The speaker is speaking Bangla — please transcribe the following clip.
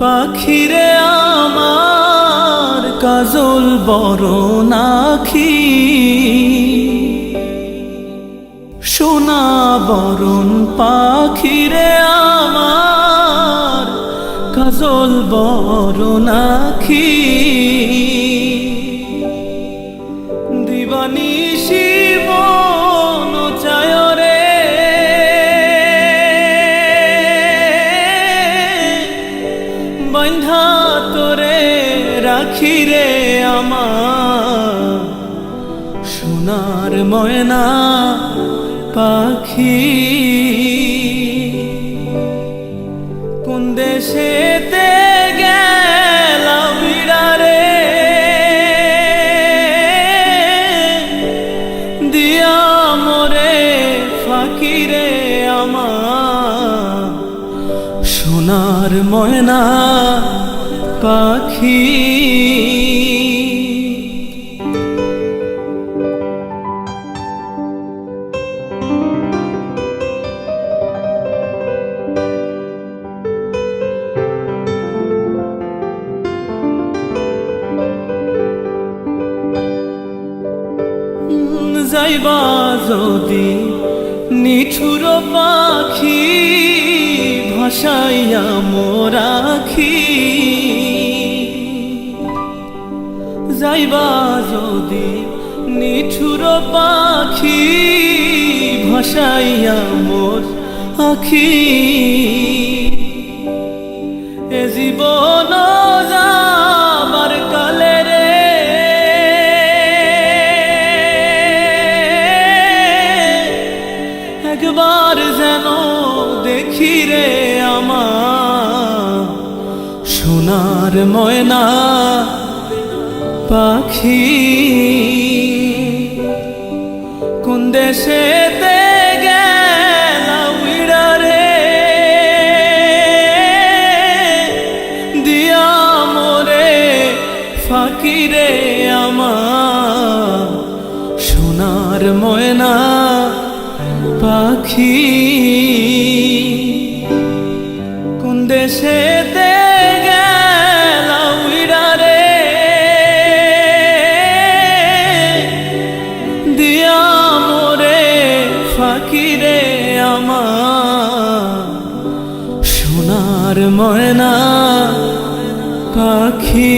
পাখিরে আমার কাজল বরণ আখি। সোনা বরণ পাখিরে আমার কাজল বরণ আখি। বন্ধা তোরে রাখি রে আমার। সোনার ময়না পাখি। কোন দেশেতে গেলাম বিড়ারে দিয়া ফাকিরে আমার সোনার ময়না পাখি। যাইবা যদি নিঠুর পাখি। ভাসাইয়া মোরাখি যাইবা যদি নিঠুর পাখি ভাসাইয়া মোর আখি এ জীবন যাবার কালে রে। একবার যেন দেখি রে। আমার সোনার ময়না পাখি। কোন দেশেতে ফাকিরে আমার সোনার ময়না পাখি। কোন দেশেতে গেলাম রে দিয়া মোরে ফাকিরে আমার। সোনার ময়না পাখি